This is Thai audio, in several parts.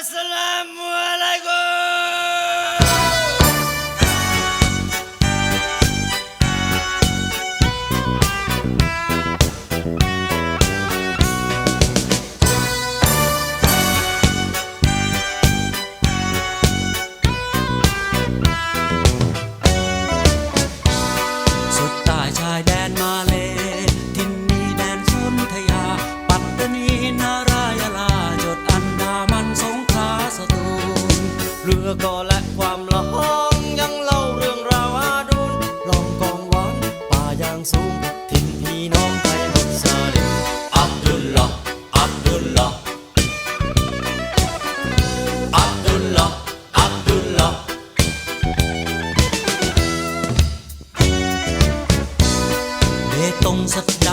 আসসালাম อก่อและความละห้องยังเล่าเรื่องราวาดุลลองกองวอนป่ายางสูงถิ่นพี่น้องไปหมุสลิมอับดุลลอฮ์อับดุลลอฮ์อับดุลลอฮ์อับดุลลอฮ์เบตงสัจ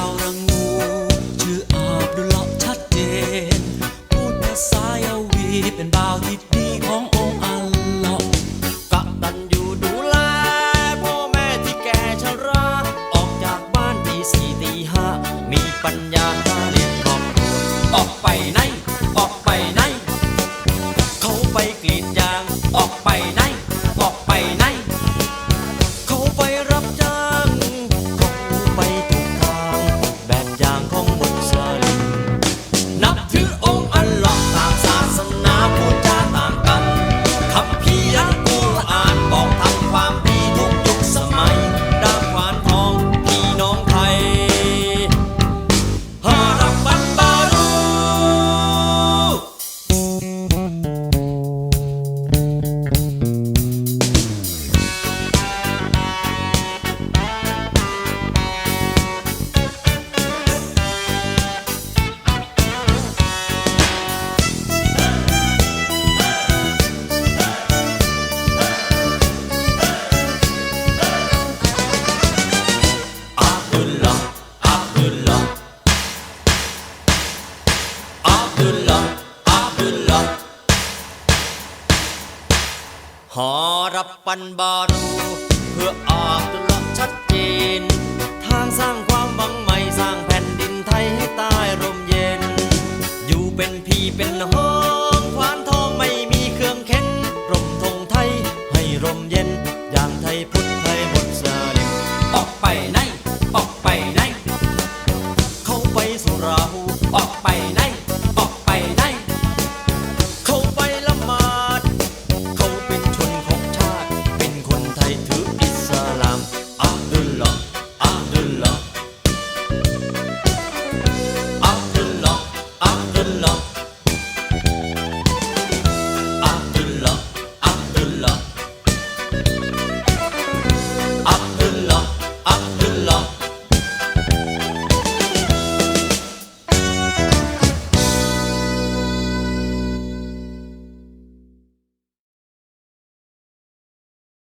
ปัญญาเลี้ยงคอบครัออกไปนะ Abdullah Abdullah หอรับปันบารูเพื่ออับดุ